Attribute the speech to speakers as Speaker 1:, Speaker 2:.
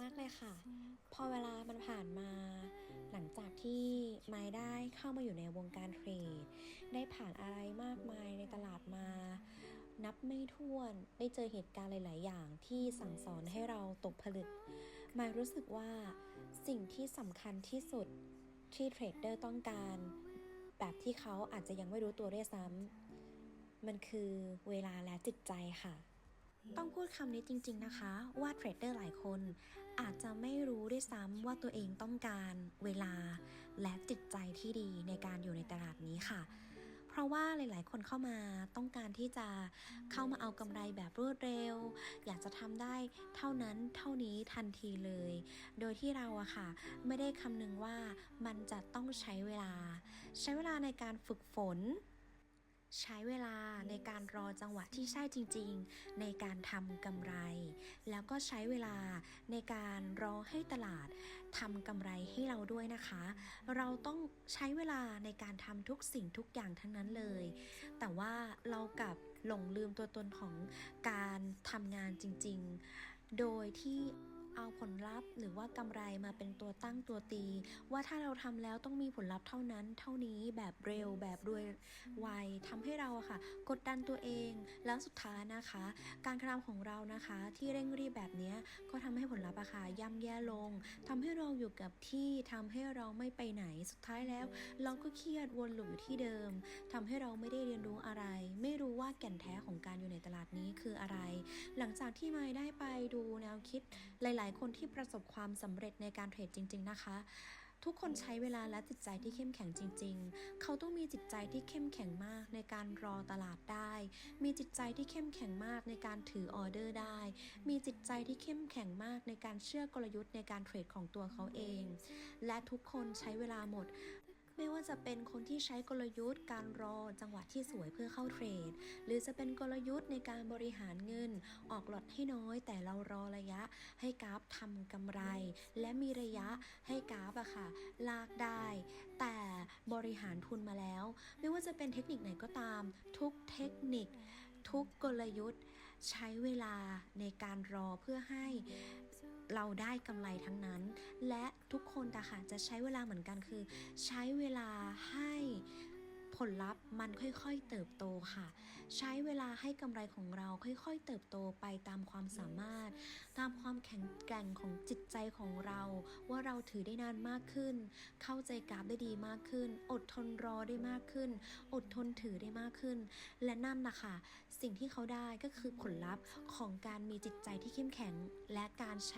Speaker 1: มากเลยค่ะ พอเวลามันผ่านมา หลังจากที่ไม้ได้เข้ามาอยู่ในวงการเทรด ได้ผ่านอะไรมากมายในตลาดมา นับไม่ถ้วนได้เจอเหตุการณ์หลาย ๆ อย่างที่สั่งสอนให้เราตกผลึกไม้รู้สึกว่าสิ่งที่สำคัญที่สุดที่เทรดเดอร์ต้องการ แบบที่เขาอาจจะยังไม่รู้ตัวด้วยซ้ำมันคือเวลาและจิตใจค่ะ ต้องพูดคำนี้จริง ๆ นะคะ ว่าเทรดเดอร์หลายคน อาจจะไม่รู้ด้วยซ้ำว่าตัวเองต้องการเวลาและจิตใจที่ดีในการอยู่ในตลาดนี้ค่ะ เพราะว่าหลาย ๆ คนเข้ามาต้องการที่จะเข้ามาเอากำไรแบบรวดเร็ว อยากจะทำได้เท่านั้นเท่านี้ทันทีเลย โดยที่เราอะค่ะ ไม่ได้คำนึงว่ามันจะต้องใช้เวลา ใช้เวลาในการฝึกฝน ใช้เวลาในการรอจังหวะที่ใช่จริงๆ ในการทำกำไร แล้วก็ใช้เวลาในการรอให้ตลาดทำกำไรให้เราด้วยนะคะ เราต้องใช้เวลาในการทำทุกสิ่งทุกอย่างทั้งนั้นเลย แต่ว่าเรากลับหลงลืมตัวตนของการทำงานจริงๆ โดยที่ เอาผลลัพธ์ หรือว่ากำไรมาเป็นตัวตั้งตัวตี ว่าถ้าเราทำแล้วต้องมีผลลัพธ์เท่านั้น เท่านี้แบบเร็วแบบรวยไวทำให้เราอะค่ะ กดดันตัวเอง แล้วสุดท้ายนะคะ การกระทำของเรานะคะ ที่เร่งรีบแบบเนี้ยก็ทำให้ผลลัพธ์อะค่ะย่ำแย่ลงทำให้เราอยู่กับที่ทำให้เราไม่ไปไหนสุดท้ายแล้ว เราก็เครียดวนลูปอยู่ที่เดิมทำให้เราไม่ได้เรียนรู้อะไร ไม่รู้ว่าแก่นแท้ของการอยู่ในตลาดนี้คืออะไร หลังจากที่ไม่ได้ไปดูแนวคิดหลายๆ คนที่ประสบความสำเร็จในการเทรดจริง ๆ นะคะทุกคนใช้เวลาและจิตใจที่เข้มแข็งจริง ๆ เขาต้องมีจิตใจที่เข้มแข็งมากในการรอตลาดได้ มีจิตใจที่เข้มแข็งมากในการถือออเดอร์ได้ มีจิตใจที่เข้มแข็งมากในการเชื่อกลยุทธ์ในการเทรดของตัวเขาเอง และทุกคนใช้เวลาหมด ไม่ว่าจะเป็นคนที่ใช้กลยุทธ์ การรอจังหวะที่สวยเพื่อเข้าเทรด หรือจะเป็นกลยุทธ์ในการบริหารเงิน ออกหลอดให้น้อย แต่เรารอระยะให้กราฟทำกำไร และมีระยะให้กราฟอะค่ะ ลากได้ แต่บริหารทุนมาแล้ว ไม่ว่าจะเป็นเทคนิคไหนก็ตาม ทุกเทคนิค ทุกกลยุทธ์ ใช้เวลาในการรอเพื่อให้ เราได้กำไรทั้งนั้น และทุกคนแต่ค่ะจะใช้เวลาเหมือนกันคือ ใช้เวลาให้ผลลัพธ์มันค่อยๆเติบโตค่ะ ใช้เวลาให้กำไรของเราค่อยๆ เติบโตไปตามความสามารถ ตามความแข็งแกร่งของจิตใจของเรา ว่าเราถือได้นานมากขึ้น เข้าใจกราฟได้ดีมากขึ้น อดทนรอได้มากขึ้น อดทนถือได้มากขึ้น และนั่นนะคะสิ่งที่เขาได้ก็คือผลลัพธ์ของการมีจิตใจที่เข้มแข็งและการใช้